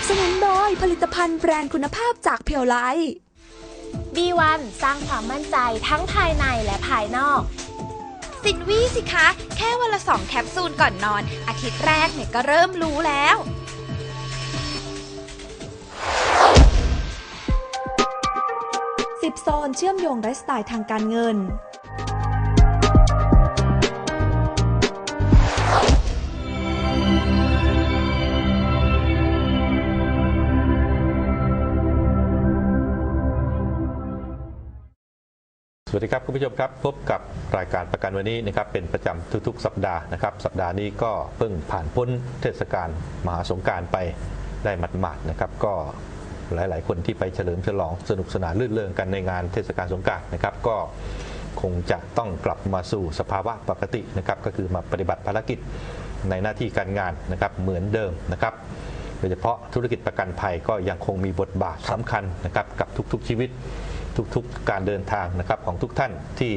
ผลิตภัณฑ์แบรนด์คุณภาพจากเพียวไล B1 สร้างความมั่นใจทั้งภายในและภายนอก สินวี่สิคะ แค่วันละสองแคปซูลก่อนนอน อาทิตย์แรกเนี่ยก็เริ่มรู้แล้ว10โซนเชื่อมโยงไลฟ์สไตล์ทางการเงิน วัสดีครับคุณผู้ชมครับ พบกับรายการประกันวันนี้นะครับเป็นประจำทุกๆ สัปดาห์นะครับ สัปดาห์นี้ก็เพิ่งผ่านพ้นเทศกาลมหาสงการไปได้หมาดๆนะครับ ก็หลาย ๆ คนที่ไปเฉลิมฉลองสนุกสนานลื่นเริงกันในงานเทศกาลสงการนะครับ ก็คงจะต้องกลับมาสู่สภาวะปกตินะครับก็คือมาปฏิบัติภารกิจในหน้าที่การงานนะครับเหมือนเดิมนะครับโดยเฉพาะธุรกิจประกันภัยก็ยังคงมีบทบาทสำคัญนะครับกับทุกๆชีวิต ทุกๆการเดินทางนะครับของทุกท่านที่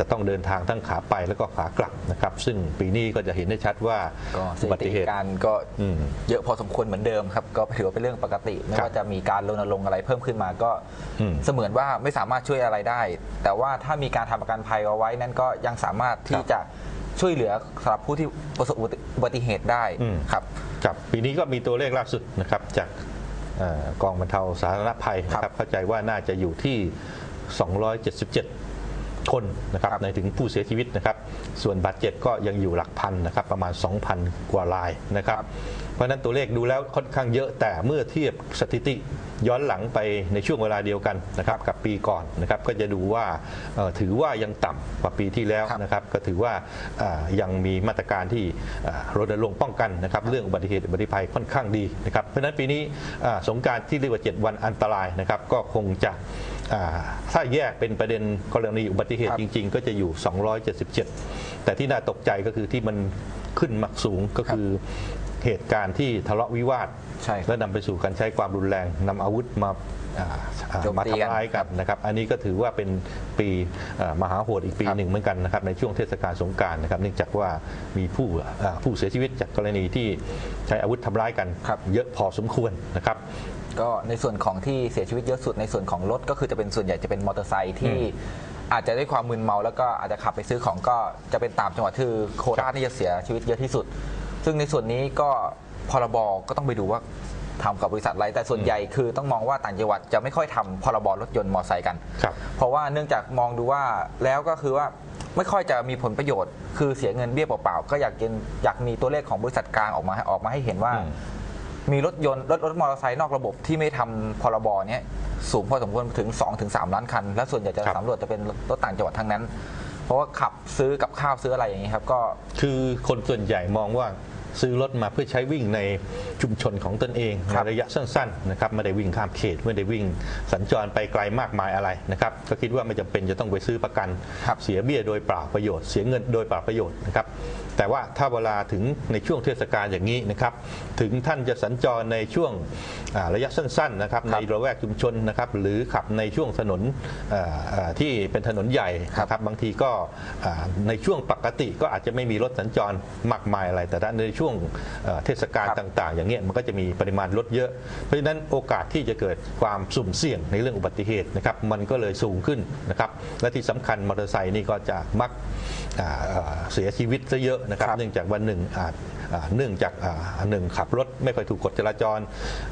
จะต้องเดินทางทั้งขาไปแล้วก็ขากลับนะครับ ซึ่งปีนี้ก็จะเห็นได้ชัดว่าก็สอุบัถิติติเหตุ การก็อืมเยอะพอสมควรเหมือนเดิมครับ ก็ถือว่าเป็นเรื่องปกติ ไม่ครับว่าจะมีการรณรงค์อะไรเพิ่มขึ้นมาก็อืมเสมือนว่าไม่สามารถช่วยอะไรได้ แต่ว่าถ้ามีการทำประกันภัยเอาไว้นั้นก็ยังสามารถที่จะช่วยเหลือสำหรับผู้ที่ประสบอุบัติเหตุได้อืม ครับ ครับปีนี้ก็มีตัวเลขล่าสุดนะครับจากเอ่อ กองบรรเทาสาธารณภัยนะคครัรับบเข้าใจว่าน่าจะอยู่ที่ 277 คนนะครับครับในถึงผู้เสียชีวิตนะครับส่วนบาดเจ็บก็ยังอยู่หลักพันนะครับประมาณ 2,000 กว่ารายนะครับเพราะฉะนั้นตัวเลขดูแล้วค่อนข้างเยอะแต่เมื่อเทียบสถิติย้อนหลังไปในช่วงเวลาเดียวกันนะครับกับปีก่อนนะครับก็จะดูว่าเอ่อถือว่ายังต่ำกว่าปีที่แล้วครับนะครับก็ถือว่าอ่ายังมีมาตรการที่อ่ารณรงค์ป้องกันนะครับเรื่องอุบัติเหตุอุบัติภัยค่อนข้างดีนะครับเพราะฉะนั้นปีนี้อ่าสงกรารที่เรียกว่า 7 วันอันตรายนะครับก็คงจะอ่า ถ้าแยกเป็นประเด็นกรณีอุบัติเหตุครับจริง ๆ ก็จะอยู่ 277 แต่ที่น่าตกใจก็คือที่มันขึ้นมักสูงก็คือเหตุการณ์ที่ทะเลาะวิวาทใช่ครับและนำไปสู่การใช้ความรุนแรงนำอาวุธมาอ่าอ่าโจมมาตีกันทำร้ายกันนะครับ อันนี้ก็ถือว่าเป็นปีอ่ามหาโหดอีกปีครับหนึ่งเหมือนกันนะครับในช่วงเทศกาลสงกรารนะครับ เนื่องจากว่ามีผู้อ่าผู้เสียชีวิตจากกรณีที่ใช้อาวุธทำร้ายกันครับเยอะพอสมควรนะครับ ก็ในส่วนของที่เสียชีวิตเยอะสุดในส่วนของรถก็คือจะเป็นส่วนใหญ่จะเป็นมอเตอร์ไซค์ที่อาจจะด้วยความมึนเมาแล้วก็อาจจะขับไปซื้อของก็จะเป็นตามจังหวัดคือโคราชนี่จะเสียชีวิตเยอะที่สุด ซึ่งในส่วนนี้ก็พรบก็ต้องไปดูว่าทำกับบริษัทอะไรแต่ส่วนใหญ่คือต้องมองว่าต่างจังหวัดจะไม่ค่อยทำพรบรถยนต์มอเตอร์ไซค์กันครับเพราะว่าเนื่องจากมองดูว่าแล้วก็คือว่าไม่ค่อยจะมีผลประโยชน์ คือเสียเงินเบี้ยเปล่าๆ ก็อยากเห็นอยากมีตัวเลขของบริษัทกลางออกมาให้ออกมาให้เห็นว่าอื มมีรถยนต์รถรถมอเตอร์ไซค์นอกระบบที่ไม่ทำพรบเนี้ยสูงพอสมควรถึง2-3ถึงล้านคัน และส่วนใหญ่จะครับ สำรวจจะเป็นรถต่างจังหวัดทั้งนั้น เพราะว่าขับซื้อกับข้าวซื้ออะไรอย่างนี้ครับ ก็คือคนส่วนใหญ่มองว่าซื้อรถมาเพื่อใช้วิ่งในชุมชนของตนเองคในรับระยะสั้นๆนะครับไม่ได้วิ่งข้ามเขตไม่ได้วิ่งสัญจรไปไกลมากมายอะไรนะครับก็คิดว่าไม่จำเป็นจะต้องไปซื้อประกันครับเสียเบี้ยโดยเปล่าประโยชน์ เสียเงินโดยเปล่าประโยชน์นะครับ แต่ว่าถ้าเวลาถึงในช่วงเทศกาลอย่างนี้นะครับถึงท่านจะสัญจรในช่วงอ่าระยะสั้นๆนะครับในระแวกชุมชนนะครับหรือขับในช่วงถนนเอ่อเอ่อที่เป็นถนนใหญ่นะครับบางทีก็อ่าในช่วงปกติก็อาจจะไม่มีรถสัญจรมากมายอะไร แต่ถ้าในช่วงเอ่อเทศกาลครับต่าง ๆ อย่างเงี้ยมันก็จะมีปริมาณรถเยอะ เพราะฉะนั้นโอกาสที่จะเกิดความสุ่มเสี่ยงในเรื่องอุบัติเหตุนะครับมันก็เลยสูงขึ้นนะครับและที่สำคัญมอเตอร์ไซค์นี่ก็จะมักอ่า เอ่อเสียชีวิตซะเยอะนะครับครับ เนื่องจากวันหนึ่งอาจอ่าเนื่องจากอ่าหนึ่งขับรถไม่ค่อยถูกกฎจราจร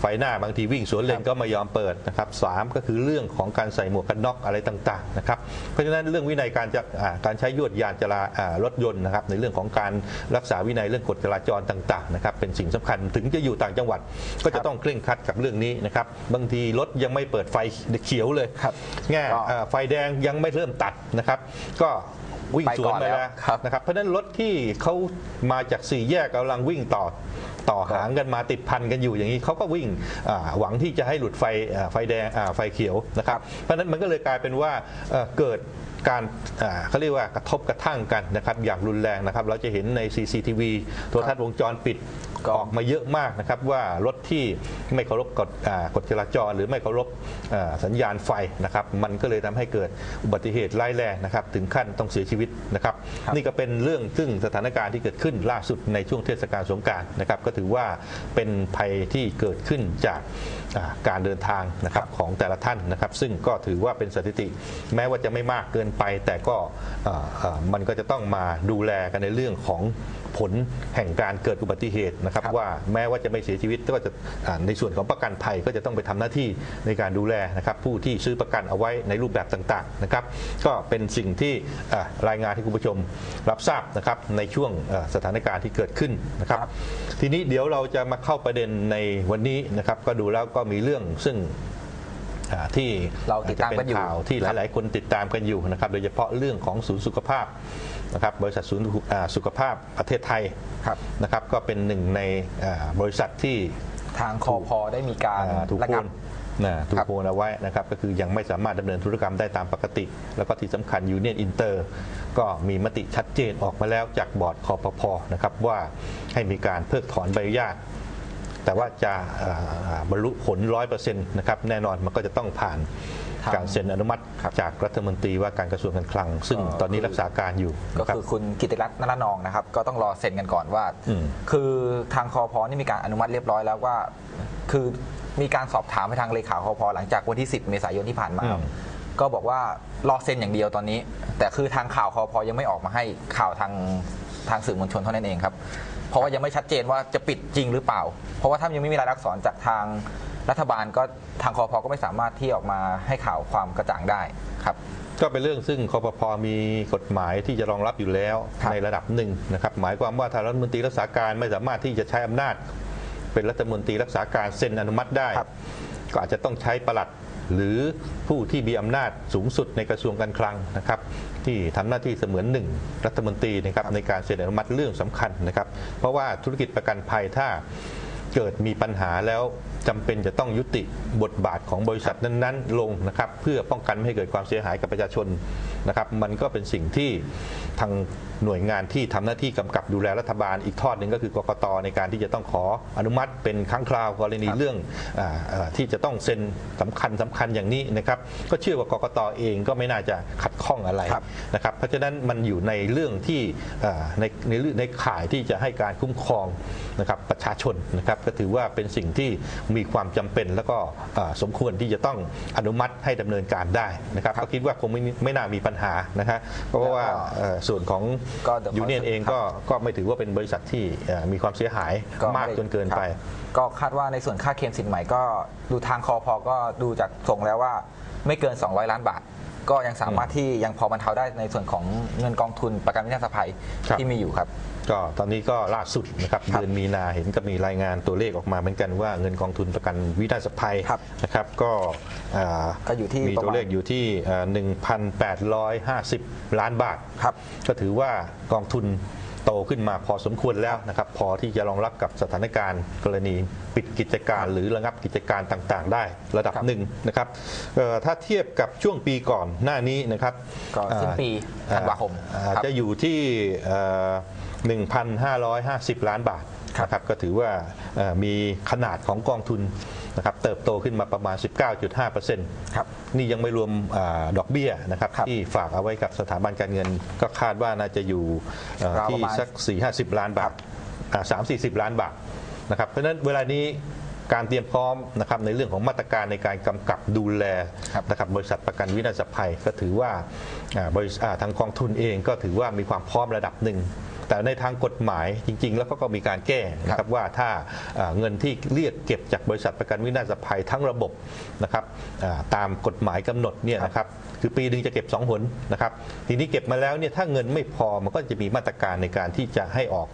ไฟหน้าบางทีวิ่งสวนเลนก็ไม่ยอมเปิดนะครับสามก็คือเรื่องของการใส่หมวกกันน็อกอะไรต่างๆนะครับเพราะฉะนั้นเรื่องวินัยการจะอ่าการใช้ยวดยานจราอ่ารถยนต์นะครับในเรื่องของการรักษาวินัยเรื่องกฎจราจรต่างๆนะครับเป็นสิ่งสำคัญถึงจะอยู่ต่างจังหวัด ก็จะต้องเคร่งครัดกับเรื่องนี้นะครับบางทีรถยังไม่เปิดไฟเขียวเลยครับแง่ก็อ่าไฟแดงยังไม่เริ่มตัดนะครับ ก็ วิ่งไปสก่วนอนไปแล้วแล้วครับนะครับ เพราะฉะนั้นรถที่เขามาจากสี่แยกกำลังวิ่งต่อต่อหางกันมาติดพันกันอยู่อย่างนี้เขาก็วิ่งอ่าหวังที่จะให้หลุดไฟอ่าไฟแดงอ่าไฟเขียวนะครับ เพราะฉะนั้นมันก็เลยกลายเป็นว่าเอ่อเกิดการอ่าเขาเรียกว่ากระทบกระทั่งกันนะครับอย่างรุนแรงนะครับ เราจะเห็นใน CCTV โทรทัศน์วงจรปิดก็ ออกมาเยอะมากนะครับว่ารถที่ไม่เคารพกฎอ่ากฎจราจร หรือไม่เคารพอ่าสัญญาณไฟนะครับมันก็เลยทำให้เกิดอุบัติเหตุร้ายแรงนะครับถึงขั้นต้องเสียชีวิตนะครับครับนี่ก็เป็นเรื่องซึ่งสถานการณ์ที่เกิดขึ้นล่าสุดในช่วงเทศกาลสงกรารนะครับก็ถือว่าเป็นภัยที่เกิดขึ้นจากอ่าการเดินทางนะครับของแต่ละท่านนะครับ ซึ่งก็ถือว่าเป็นสถิติ แม้ว่าจะไม่มากเกินไป แต่ก็เอ่อเอ่อมันก็จะต้องมาดูแลกันในเรื่องของผลแห่งการเกิดอุบัติเหตุนะครับครับว่าแม้ว่าจะไม่เสียชีวิตก็จะอ่าในส่วนของประกันภัยก็จะต้องไปทำหน้าที่ในการดูแลนะครับผู้ที่ซื้อประกันเอาไว้ในรูปแบบต่างๆนะครับก็เป็นสิ่งที่อ่ารายงานให้คุณผู้ชมรับทราบนะครับในช่วงเอ่อสถานการณ์ที่เกิดขึ้นนะครับครับทีนี้เดี๋ยวเราจะมาเข้าประเด็นในวันนี้นะครับก็ดูแล้วก็มีเรื่องซึ่งอ่าที่เราติดตามกันอยู่จะเป็ข่าวที่หลาย ๆ คนติดตามกันอยู่นะครับโดยเฉพาะเรื่องของศูนย์สุขภาพ นะครับบริษัทศูนย์อ่าสุขภาพประเทศไทยครับนะครับก็เป็นหนึ่งในอ่าบริษัทที่ทางคอพอได้มีการอ่าถูกระโพงับนนะถูกครับโพนเอาไว้นะครับก็คือยังไม่สามารถดำเนินธุรกรรมได้ตามปกติ แล้วก็ที่สำคัญยูเนียนอินเตอร์ก็มีมติชัดเจนออกมาแล้วจากบอร์ดคอปพนะครับว่าให้มีการเพิกถอนใบอนุญาตแต่ว่าจะอ่าบรรลุผลร้อยเปอร์เซ็นต์นะครับแน่นอนมันก็จะต้องผ่านทาง การเซ็นอนุมัติครับจากรัฐมนตรีว่าการกระทรวงการคลัง ซึ่งก็ตอนนี้คือรักษาการอยู่ ก็นะครับคือคุณกิติรัตน์นรนองนะครับ ก็ต้องรอเซ็นกันก่อนว่าอืมคือทางคอพอนี่มีการอนุมัติเรียบร้อยแล้วว่า คือมีการสอบถามไปทางเลขาคอพอหลังจากวันที่ 10 เมษายนที่ผ่านมาอืมก็บอกว่ารอเซ็นอย่างเดียวตอนนี้ แต่คือทางข่าวคอพอยังไม่ออกมาให้ข่าวทางทางสื่อมวลชนเท่านั้นเองครับ เพราะว่ายังไม่ชัดเจนว่าจะปิดจริงหรือเปล่า เพราะว่าถ้ายังไม่มีรายลักษณ์อักษรจากทาง รัฐบาลก็ทางคอพอก็ไม่สามารถที่ออกมาให้ข่าวความกระจ่างได้ครับ ก็เป็นเรื่องซึ่งคอปพมีกฎหมายที่จะรองรับอยู่แล้วครับในระดับหนึ่งนะครับ หมายความว่าทางรัฐมนตรีรักษาการไม่สามารถที่จะใช้อำนาจ เป็นรัฐมนตรีรักษาการเซ็นอนุมัติได้ครับก็อาจจะต้องใช้ปลัดหรือผู้ที่มีอำนาจสูงสุดในกระทรวงการคลังนะครับ ที่ทำหน้าที่เสมือนหนึ่งรัฐมนตรีนะครับในการเซ็นอนุมัติเรื่องสำคัญนะครับ เพราะว่าธุรกิจประกันภัยถ้าเกิดมีปัญหาแล้ว จำเป็นจะต้องยุติบทบาทของบริษัทนั้นๆ ลงนะครับเพื่อป้องกันไม่ให้เกิดความเสียหายกับประชาชนนะครับมันก็เป็นสิ่งที่ทางหน่วยงานที่ทำหน้าที่กำกับดูแลรัฐบาลอีกทอดหนึ่งก็คือกกตในการที่จะต้องขออนุมัติเป็นครั้งคราวกรณีครับเรื่องอาอ่าที่จะต้องเซ็นสำคัญสำคัญอย่างนี้นะครับก็เชื่อว่ากกตเองก็ไม่น่าจะขัดข้องอะไรครับนะครับเพราะฉะนั้นมันอยู่ในเรื่องที่เอ่อในในเรื่องในข่ายที่จะให้การคุ้มครอง นะครับประชาชนนะครับก็ถือว่าเป็นสิ่งที่มีความจำเป็นแล้วก็เอ่อสมควรที่จะต้องอนุมัติให้ดำเนินการได้นะครับครับก็คิดว่าคงไม่ไม่น่ามีปัญหานะฮะเพราะว่าแล้วก็เอ่อส่วนของก็เดี๋ยวยูเนียนเองครับก็ก็ไม่ถือว่าเป็นบริษัทที่เอ่อมีความเสียหายมากไได้จนเกินไปครับก็คาดว่าในส่วนค่าเคลมสินใหม่ก็ดูทางคอพอก็ดูจากทรงแล้วว่าไม่เกิน 200 ล้านบาทก็ยังสามารถที่ยังพอบรรเทาได้ในส่วนของเงินกองทุนประกันวินาศภัยครับที่มีอยู่ครับ ก็ตอนนี้ก็ล่าสุดนะครับครับเดือนมีนาเห็นก็มีรายงานตัวเลขออกมาเหมือนกันว่าเงินกองทุนประกันวินาศภัยครับนะครับก็อ่าก็อยู่ที่มีประมาณตัวเลขอยู่ที่เอ่อ1,850 ล้านบาทครับก็ถือว่ากองทุนโตขึ้นมาพอสมควรแล้วนะครับพอที่จะรองรับกับสถานการณ์กรณีปิดกิจการหรือระงับกิจการต่างๆ ได้ระดับครับหนึ่งนะครับเอ่อถ้าเทียบกับช่วงปีก่อนหน้านี้นะครับก็สิ้นปีอ่ธันวาคมอ่ครับจะอยู่ที่เอ่อ 1,550 ล้านบาทครับนะครับก็ถือว่าเอ่อมีขนาดของกองทุนนะครับเติบโตขึ้นมาประมาณ 19.5%ครับนี่ยังไม่รวมอาดอกเบี้ยนะครับครับที่ฝากเอาไว้กับสถาบันการเงิน ก็คาดว่าน่าจะอยู่เอ่อราวที่ประมาณสัก 4-50 ล้านบาทสามสี่สิบล้านบาทนะครับเพราะฉะนั้นเวลานี้การเตรียมพร้อมนะครับในเรื่องของมาตรการในการกำกับดูแลครับนะครับบริษัทประกันวินาศภัยก็ถือว่าอ่าบริษัทอ่าทางกองทุนเองก็ถือว่ามีความพร้อมระดับหนึ่ง แต่ในทางกฎหมายจริง ๆ แล้วก็ก็มีการแก้นะครับว่าถ้าอ่าเงินที่เรียกเก็บจากบริษัทประกันวินาศภัยทั้งระบบนะครับอ่าตามกฎหมายกำหนดเนี่ยนะครับคือปีหนึ่งจะเก็บ 2 หนนะครับ ทีนี้เก็บมาแล้วเนี่ยถ้าเงินไม่พอมันก็จะมีมาตรการในการที่จะให้ออก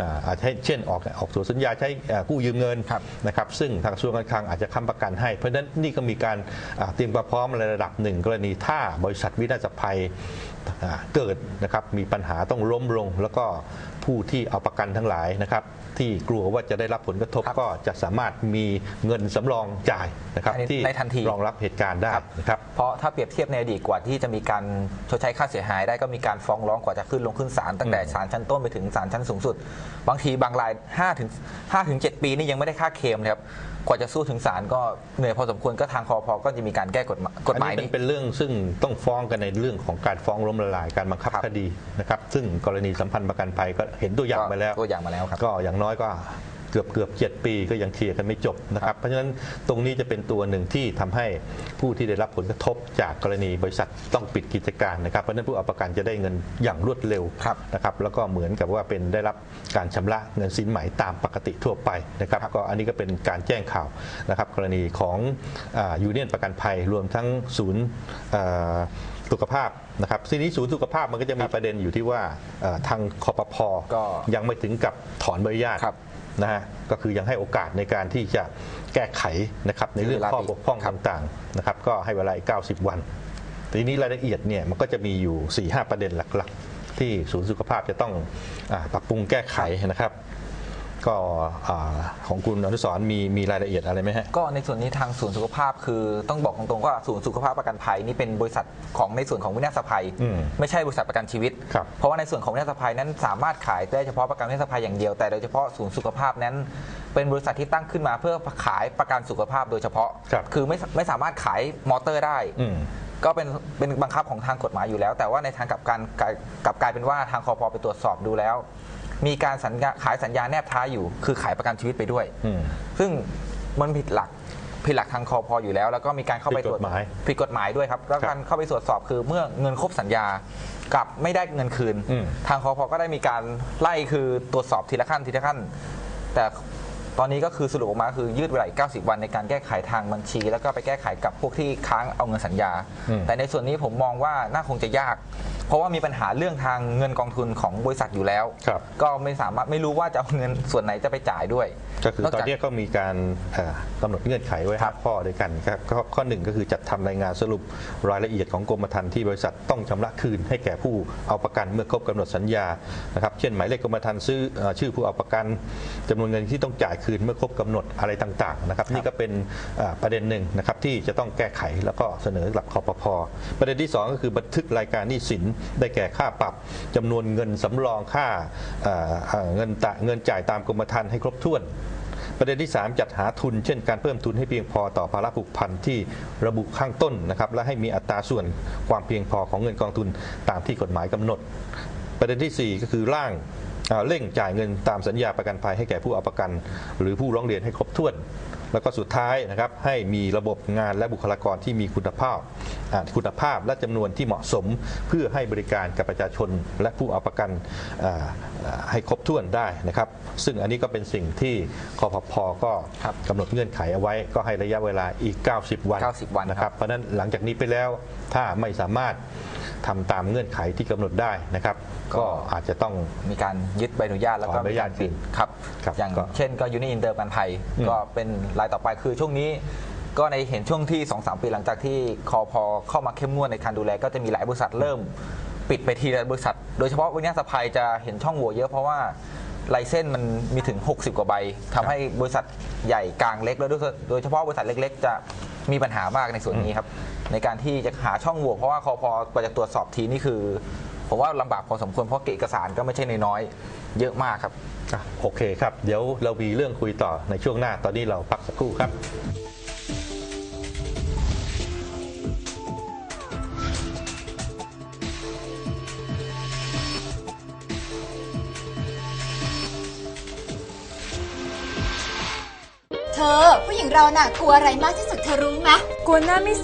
อาอาจจะให้เช่นออกออกตัวสัญญาใช้อ่ากู้ยืมเงินครับนะครับซึ่งทางกระทรวงการคลังอาจจะค้ำประกันให้ เพราะฉะนั้นนี่ก็มีการอ่าเตรียมความพร้อมในระดับหนึ่ง กรณีถ้าบริษัทวินาศภัยอ่าเกิดนะครับมีปัญหาต้องล้มลง แล้วก็ผู้ที่เอาประกันทั้งหลายนะครับ ที่กลัวว่าจะได้รับผลกระทบครับก็จะสามารถมีเงินสำรองจ่ายนะครับในที่ในทันที รองรับเหตุการณ์ได้ครับ นะครับ เพราะถ้าเปรียบเทียบในอดีตกว่าที่จะมีการชดใช้ค่าเสียหายได้ก็มีการฟ้องร้องกว่าจะขึ้นลงขึ้นศาลตั้งแต่อืมศาลชั้นต้นไปถึงศาลชั้นสูงสุด บางทีบางราย5ถึง5ถึง7ปีนี่ยังไม่ได้ค่าเคลมเลยครับ กว่าจะสู้ถึงศาลก็เหนื่อยพอสมควรก็ทางคอพอก็จะมีการแก้กฎหมายกฎหมายอันนี้นี้ เป็นเรื่องซึ่งต้องฟ้องกันในเรื่องของการฟ้องล้มละลายการบังคับครับ คดีนะครับซึ่งกรณีสัมพันธ์ประกันภัยก็เห็นตัวอย่างไปแล้วตัวอย่างมาแล้วครับ ก็อย่างน้อยก็ กือบเกือบเจ็ดปีก็ยังเคลียร์กันไม่จบนะครับ เพราะฉะนั้นตรงนี้จะเป็นตัวหนึ่งที่ทำให้ผู้ที่ได้รับผลกระทบจากกรณีบริษัทต้องปิดกิจการนะครับ เพราะฉะนั้นผู้เอาประกันจะได้เงินอย่างรวดเร็วครับนะครับ แล้วก็เหมือนกับว่าเป็นได้รับการชำระเงินสินไหมตามปกติทั่วไปนะครับ ก็อันนี้ก็เป็นการแจ้งข่าวนะครับกรณีของยูเนียนประกันภัยรวมทั้งศูนย์อ่าสุขภาพนะครับทีนี้ศูนย์สุขภาพมันก็จะมีประเด็นอยู่ที่ว่าเอ่อทางคอปพก็ยังไม่ถึงกับถอนใบอนุญาตครับ นะฮะก็คือยังให้โอกาสในการที่จะแก้ไขนะครับในเรื่องเวลาข้อบกพร่องครับต่างๆนะครับก็ให้เวลาอีก90 วันทีนี้รายละเอียดเนี่ยมันก็จะมีอยู่4-5ประเด็นหลักๆ ที่ศูนย์สุขภาพจะต้องอาปรับปรุงแก้ไขนะครับ ก็อ่าของคุณอนุสรณ์มีมีรายละเอียดอะไรไหมฮะ ก็ในส่วนนี้ทางศูนย์สุขภาพคือต้องบอกตรงๆว่าศูนย์สุขภาพประกันภัยนี่เป็นบริษัทของในส่วนของวินาศภัย อืมไม่ใช่บริษัทประกันชีวิต ครับ เพราะว่าในส่วนของวินาศภัยนั้นสามารถขายได้เฉพาะประกันวินาศภัยอย่างเดียวแต่โดยเฉพาะศูนย์สุขภาพนั้น เป็นบริษัทที่ตั้งขึ้นมาเพื่อขายประกันสุขภาพโดยเฉพาะครับ อไม่ไม่สามารถขายมอเตอร์ได้ อืม ก็เป็นเป็นบังคับของทางกฎหมายอยู่แล้ว แต่ว่าในทางกลับการกลายกลับกลายเป็นว่าทางคอพไปตรวจสอบดูแล้ว มีการสัญญาขายสัญญาแนบท้ายอยู่ คือขายประกันชีวิตไปด้วย อืม ซึ่งมันผิดหลักผิดหลักทางคอพอยู่แล้ว แล้วก็มีการเข้าไปผิดกฎหมายผิดกฎหมายด้วยครับ แล้วครับการเข้าไปตรวจสอบคือเมื่อเงินครบสัญญากลับไม่ได้เงินคืน อืม ทางคอพก็ได้มีการไล่คือตรวจสอบทีละขั้นทีละขั้น แต่ตอนนี้ก็คือสรุปออกมาคือยืดเวลาอีก90 วันในการแก้ไขทางบัญชี แล้วก็ไปแก้ไขกับพวกที่ค้างเอาเงินสัญญา อืม แต่ในส่วนนี้ผมมองว่าน่าคงจะยาก เพราะว่ามีปัญหาเรื่องทางเงินกองทุนของบริษัทอยู่แล้ว ครับ ก็ไม่สามารถไม่รู้ว่าจะเอาเงินส่วนไหนจะไปจ่ายด้วยก็คือตอนจากนี้ก็มีการเอ่อกำหนดเงื่อนไขไว้ครับห้าข้อด้วยกันครับข้อข้อหนึ่งก็คือจัดทำรายงานสรุปรายละเอียดของกรมธรรม์ที่บริษัทต้องชำระคืนให้แก่ผู้เอาประกันเมื่อครบกำหนดสัญญานะครับเช่นหมายเลขกรมธรรม์ซื้อเอ่อชื่อผู้เอาประกันจำนวนเงินที่ต้องจ่ายคืนเมื่อครบกำหนดอะไรต่างๆนะครับนี่ก็เป็นเอ่อประเด็นหนึ่งนะครับที่จะต้องแก้ไขแล้วก็เสนอหลับคอปพประเด็นที่สองก็คือบันทึกรายการหนี้สินได้แก่ค่าปรับจำนวนเงินสำรองค่าเเเงินตะเงินจ่ายตามกรมธรรม์ให้ครบถ้วนประเด็นที่ 3 จัดหาทุน เช่นการเพิ่มทุนให้เพียงพอต่อภาระผูกพันที่ระบุข้างต้นนะครับและให้มีอัตราส่วนความเพียงพอของเงินกองทุนตามที่กฎหมายกำหนด ประเด็นทีสี่4 ก็คือร่างเอ่อเร่งจ่ายเงินตามสัญญาประกันภัยให้แก่ผู้เอาประกัน หรือผู้ร้องเรียนให้ครบถ้วน แล้วก็สุดท้ายนะครับให้มีระบบงานและบุคลากรที่มีคุณภาพอ่าคุณภาพและจำนวนที่เหมาะสม เพื่อให้บริการกับประชาชนและผู้เอาประกันอ่าอ่าให้ครบถ้วนได้นะครับ ซึ่งอันนี้ก็เป็นสิ่งที่คอพพก็ครับกำหนดเงื่อนไขเอาไว้ก็ให้ระยะเวลาอีก 90 วัน90วันนะคครัรับบเพราะฉะนั้นหลังจากนี้ไปแล้วถ้าไม่สามารถทำตามเงื่อนไขที่กำหนดได้นะครับก็ก็อาจจะต้องมีการยึดใบอนุญาตแล้วก็ขอใบอนุญาตมีรปิดครับครับอย่างก็เช่นก็ยูนิอินเตอร์ปันไทยอืมก็เป็นรายต่อไปคือช่วงนี้ก็ในเห็นช่วงที่ 2-3 ปีหลังจากที่คอพอเข้ามาเข้มงวดในการดูแล ก็จะมีหลายบริษัทเริ่ม ปิดไปทีละบริษัท โดยเฉพาะวินาศภัยจะเห็นช่องโหว่เยอะเพราะว่าลายเส้นมันมีถึง 60 กว่าใบทำให้บริษัทใหญ่กลางเล็กแล้วด้วยโดยเฉพาะบริษัทเล็ก ๆ จะมีปัญหามากในส่วนนี้ครับ ในการที่จะหาช่องโหว่เพราะว่าคอพอกว่าจะตรวจสอบทีนี่คือ ผมว่าลำบากพอสมควรเพราะเอกสารก็ไม่ใช่น้อยๆเยอะมากครับ อะโอเคครับ เดี๋ยวเรามีเรื่องคุยต่อในช่วงหน้าตอนนี้เราพักสักครู่ครับ เธอ ผู้หญิงเราน่ะกลัวอะไรมากที่สุดเธอรู้ไหม กลัวหน้าไม่